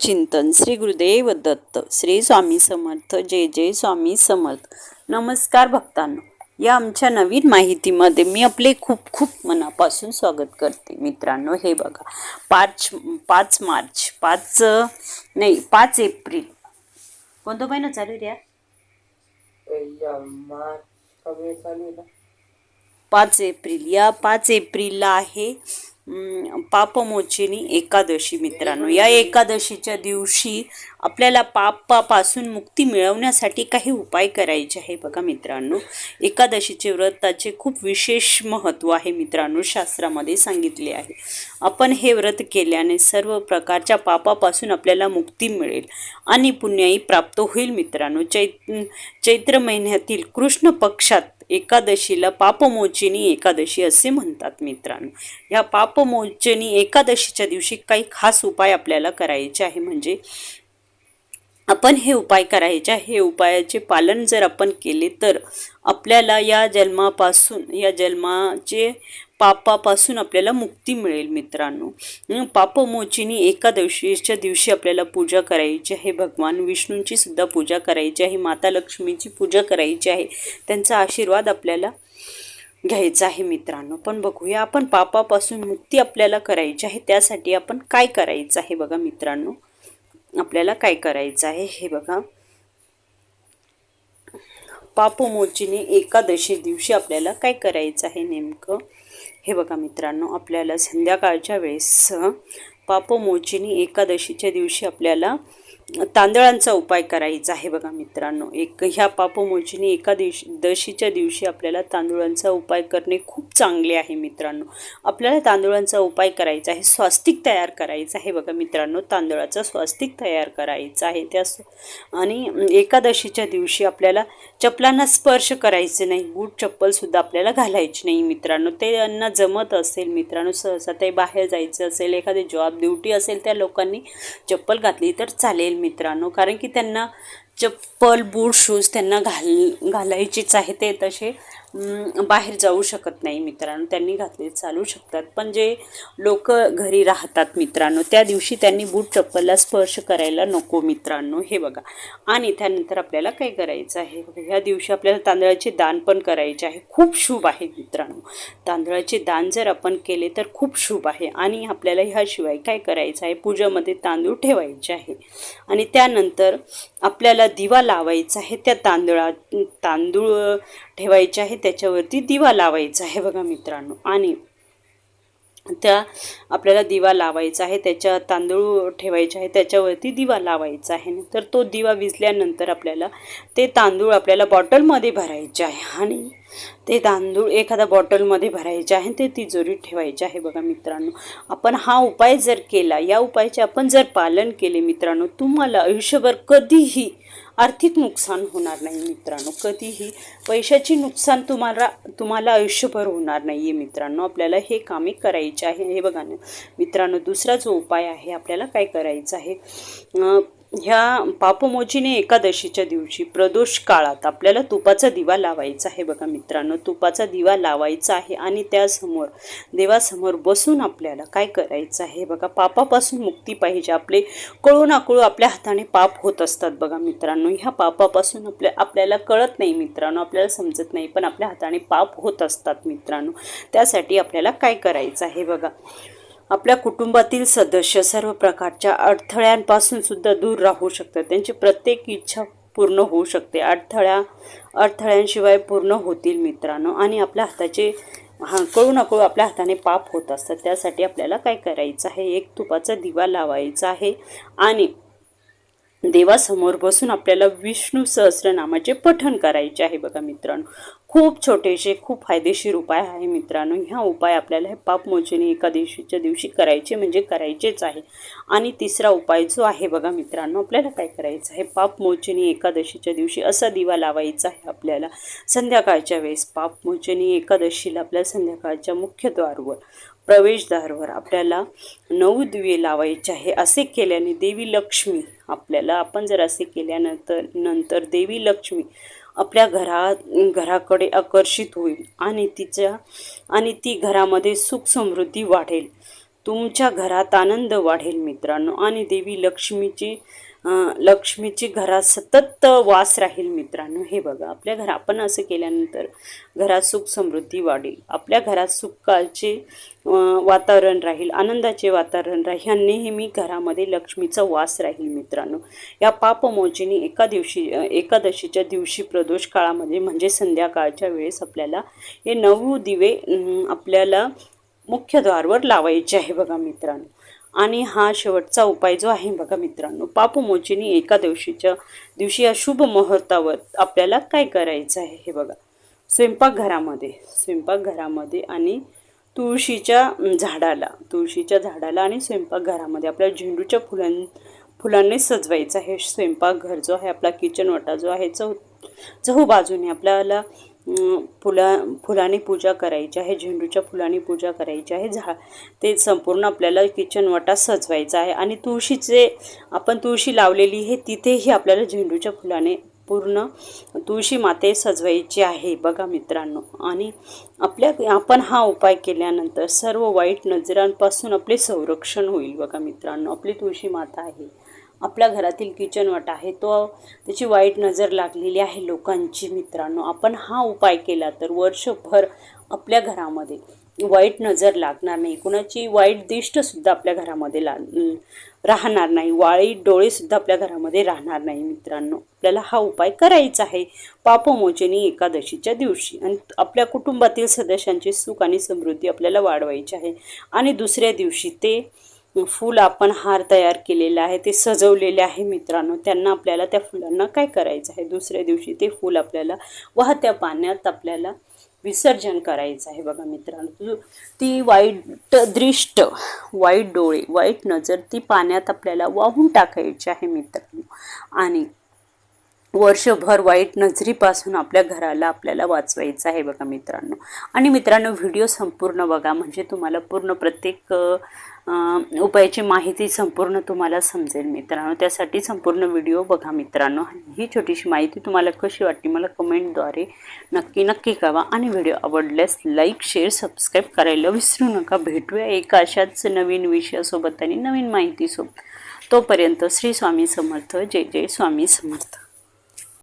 चिंतन श्री गुरुदेव दत्त श्री स्वामी समर्थ जय जय स्वामी समर्थ. नमस्कार भक्तांनो. या आमच्या नवीन माहितीमध्ये मी आपले खूप खूप मनापासून स्वागत करते मित्रांनो. हे बघा पाच पाच मार्च पाच नाही पाच एप्रिल. कोणता महिना चालू आहे रे? या? मार्च कमी चालू आहे ना. पाच एप्रिल. या पाच एप्रिलला आहे पापमोचिनी एकादशी मित्रांनो. या एकादशीच्या दिवशी आपल्याला पापापासून मुक्ती मिळवण्यासाठी काही उपाय करायचे आहे. बघा मित्रांनो एकादशीचे व्रताचे खूप विशेष महत्त्व आहे मित्रांनो शास्त्रामध्ये सांगितले आहे. आपण हे व्रत केल्याने सर्व प्रकारच्या पापापासून आपल्याला मुक्ती मिळेल आणि पुण्याही प्राप्त होईल मित्रांनो. चैत चैत्र महिन्यातील कृष्ण पक्षात एकादशीला पापमोचनी एकादशी असे म्हणतात मित्रांनो. ह्या पापमोचनी एकादशीच्या दिवशी काही खास उपाय आपल्याला करायचे आहे. म्हणजे आपण हे उपाय करायचे आहे. हे उपायाचे पालन जर आपण केले तर आपल्याला या जन्मापासून या जन्माचे पापापासून आपल्याला मुक्ती मिळेल मित्रांनो. पापमोचिनी एकादशीच्या दिवशी आपल्याला पूजा करायची आहे. भगवान विष्णूंची सुद्धा पूजा करायची आहे. माता लक्ष्मीची पूजा करायची आहे. त्यांचा आशीर्वाद आपल्याला घ्यायचा आहे मित्रांनो. पण बघूया आपण पापापासून मुक्ती आपल्याला करायची आहे. त्यासाठी आपण काय करायचं आहे बघा मित्रांनो. आपल्याला काय करायचं आहे हे बघा. पापमोचीने एकादशी दिवशी आपल्याला काय करायचं आहे नेमकं? हे बघा मित्रांनो आपल्याला संध्याकाळच्या वेळेस पापमोचीने एकादशीच्या दिवशी आपल्याला तांदळांचा उपाय करायचा आहे बघा मित्रांनो. एक ह्या पापमोचनी एका दिवशी दशीच्या दिवशी आपल्याला तांदूळांचा उपाय करणे खूप चांगले आहे मित्रांनो. आपल्याला तांदूळांचा उपाय करायचा आहे स्वास्तिक तयार करायचं आहे बघा मित्रांनो. तांदळाचा स्वास्तिक तयार करायचा आहे त्या आणि एकादशीच्या दिवशी आपल्याला चपलांना स्पर्श करायचे नाही बूट चप्पलसुद्धा आपल्याला घालायची नाही मित्रांनो. ते यांना जमत असेल मित्रांनो सहसा ते बाहेर जायचं असेल एखादी जॉब ड्युटी असेल त्या लोकांनी चप्पल घातली तर चालेल मित्रांनो. कारण की त्यांना चप्पल बूट शूज त्यांना घाल घालायचीच आहे ते तसे. बाहेर जाऊ शकत नाही मित्रांनो. त्यांनी घातले चालू शकतात. पण जे लोक घरी राहतात मित्रांनो त्या दिवशी त्यांनी बूट चप्पलला स्पर्श करायला नको मित्रांनो. हे बघा. आणि त्यानंतर आपल्याला काय करायचं आहे? बघा ह्या दिवशी आपल्याला तांदळाचे दान पण करायचे आहे. खूप शुभ आहे मित्रांनो. तांदळाचे दान जर आपण केले तर खूप शुभ आहे. आणि आपल्याला ह्याशिवाय काय करायचं आहे? पूजामध्ये तांदूळ ठेवायचे आहे. आणि त्यानंतर आपल्याला दिवा लावायचा आहे त्या तांदळा तांदूळ ठेवायचे आहे त्याच्यावरती दिवा लावायचा आहे बघा मित्रांनो. आणि त्या आपल्याला दिवा लावायचा आहे त्याच्या तांदूळ ठेवायचे आहे त्याच्यावरती दिवा लावायचा आहे. तर तो दिवा विजल्यानंतर आपल्याला ते तांदूळ आपल्याला बॉटलमध्ये भरायचे आहे आणि ते तांदूळ एखाद्या बॉटलमध्ये भरायचे आहे ते तिजोरीत ठेवायचे आहे. बघा मित्रांनो आपण हा उपाय जर केला या उपायाचे आपण जर पालन केले मित्रांनो तुम्हाला आयुष्यभर कधीही आर्थिक नुकसान होणार नाही मित्रांनो. कधीही पैशाची नुकसान तुम्हाला तुम्हाला आयुष्यभर होणार नाही आहे मित्रांनो. आपल्याला हे कामे करायचे आहे. हे बघा ना मित्रांनो दुसरा जो उपाय आहे आपल्याला काय करायचं आहे? ह्या पापमोचीने एकादशीच्या दिवशी प्रदोष काळात आपल्याला तुपाचा दिवा लावायचा आहे बघा मित्रांनो. तुपाचा दिवा लावायचा आहे आणि त्यासमोर देवासमोर बसून आपल्याला काय करायचं आहे बघा? पापापासून मुक्ती पाहिजे. आपले कळू नाकळू आपल्या हाताने पाप होत असतात बघा मित्रांनो. ह्या पापापासून आपल्या आपल्याला कळत नाही मित्रांनो. आपल्याला समजत नाही पण आपल्या हाताने पाप होत असतात मित्रांनो. त्यासाठी आपल्याला काय करायचं आहे बघा? आपल्या कुटुंबातील सदस्य सर्व प्रकारच्या अडथळ्यांपासून सुद्धा दूर राहू शकतात. त्यांची प्रत्येक इच्छा पूर्ण होऊ शकते. अडथळ्या अडथळ्यांशिवाय पूर्ण होतील मित्रांनो. आणि आपल्या हाताचे हा कळू न कळू आपल्या हाताने पाप होत असतात. त्यासाठी आपल्याला काय करायचं आहे? एक तुपाचा दिवा लावायचा आहे. आणि देवासमोर बसून आपल्याला विष्णू सहस्रनामाचे पठण करायचे आहे बघा मित्रांनो. खूप छोटेसे खूप फायदेशीर उपाय आहे मित्रांनो. ह्या उपाय आपल्याला हे पापमोचनी एकादशीच्या दिवशी करायचे म्हणजे करायचेच आहे. आणि तिसरा उपाय जो आहे बघा मित्रांनो आपल्याला काय करायचं आहे? पापमोचनी एकादशीच्या दिवशी असा दिवा लावायचा आहे आपल्याला. संध्याकाळच्या वेळेस पापमोचनी एकादशीला आपल्या संध्याकाळच्या मुख्यद्वारवर प्रवेशद्वारावर आपल्याला नऊ दिवे लावायचे आहे. असे केल्याने देवी लक्ष्मी आपल्याला आपण जर असे केल्यानंतर नंतर देवी लक्ष्मी आपल्या घरा घराकडे आकर्षित होईल आणि तिच्या आणि ती घरामध्ये सुख समृद्धी वाढेल. तुमच्या घरात आनंद वाढेल मित्रांनो आणि देवी लक्ष्मीची लक्ष्मीची घरात सतत वास राहील मित्रांनो. हे बघा आपल्या घरा आपण असं केल्यानंतर घरात सुख समृद्धी वाढेल. आपल्या घरात सुखाचे वातावरण राहील आनंदाचे वातावरण राहील. आणि नेहमी घरामध्ये लक्ष्मीचा वास राहील मित्रांनो. या पापमोचनी एका दिवशी एकादशीच्या दिवशी प्रदोष काळामध्ये म्हणजे संध्याकाळच्या वेळेस आपल्याला हे नऊ दिवे आपल्याला मुख्य द्वारवर लावायचे आहे बघा मित्रांनो. आणि हा शेवटचा उपाय जो आहे बघा मित्रांनो पापुमोचीनी एका दिवशीच्या दिवशी या शुभ मुहूर्तावर आपल्याला काय करायचं आहे हे बघा. स्वयंपाकघरामध्ये स्वयंपाकघरामध्ये आणि तुळशीच्या झाडाला तुळशीच्या झाडाला आणि स्वयंपाकघरामध्ये आपल्या झेंडूच्या फुलां फुलांनी सजवायचं आहे. स्वयंपाकघर जो आहे आपला किचन वाटा जो आहे चौ चहू बाजूने आपल्याला फुला फुलाने पूजा करायची आहे झेंडूच्या फुलाने पूजा करायची आहे झा ते संपूर्ण आपल्याला किचन वाटा सजवायचा आहे आणि तुळशीचे आपण तुळशी लावलेली आहे तिथेही आपल्याला झेंडूच्या फुलाने पूर्ण तुळशी माते सजवायची आहे बघा मित्रांनो. आणि आपल्या आपण हा उपाय केल्यानंतर सर्व वाईट नजरांपासून आपले संरक्षण होईल बघा मित्रांनो. आपली तुळशी माता आहे. आपल्या घरातील किचन आहे. तो त्याची वाईट नजर लागलेली आहे लोकांची मित्रांनो. आपण हा उपाय केला तर वर्षभर आपल्या घरामध्ये वाईट नजर लागणार नाही. कुणाची वाईट दिष्टसुद्धा आपल्या घरामध्ये ला राहणार नाही. वाईट डोळेसुद्धा आपल्या घरामध्ये राहणार नाही मित्रांनो. आपल्याला हा उपाय करायचा आहे. पापमोचनी एकादशीच्या दिवशी. आणि आपल्या कुटुंबातील सदस्यांची सुख आणि समृद्धी आपल्याला वाढवायची आहे. आणि दुसऱ्या दिवशी ते फूल आपण हार तयार केलेला आहे ते सजवलेले आहे मित्रांनो. त्यांना आपल्याला त्या फुलांना काय करायचं आहे? दुसऱ्या दिवशी ते फूल आपल्याला वाहत्या पाण्यात आपल्याला विसर्जन करायचं आहे बघा मित्रांनो. ती वाईट दृष्ट वाईट डोळे वाईट नजर ती पाण्यात आपल्याला वाहून टाकायची आहे मित्रांनो. आणि वर्षभर वाईट नजरीपासून आपल्या घराला आपल्याला वाचवायचं आहे बघा मित्रांनो. आणि मित्रांनो व्हिडिओ संपूर्ण बघा. म्हणजे तुम्हाला पूर्ण प्रत्येक उपायाची माहिती संपूर्ण तुम्हाला समजेल मित्रांनो. त्यासाठी संपूर्ण व्हिडिओ बघा मित्रांनो. ही छोटीशी माहिती तुम्हाला कशी वाटली मला कमेंटद्वारे नक्की नक्की कळवा. आणि व्हिडिओ आवडल्यास लाईक शेअर सबस्क्राईब करायला विसरू नका. भेटूया एका अशाच नवीन विषयासोबत आणि नवीन माहितीसोबत. तोपर्यंत श्री स्वामी समर्थ. जय जय स्वामी समर्थ.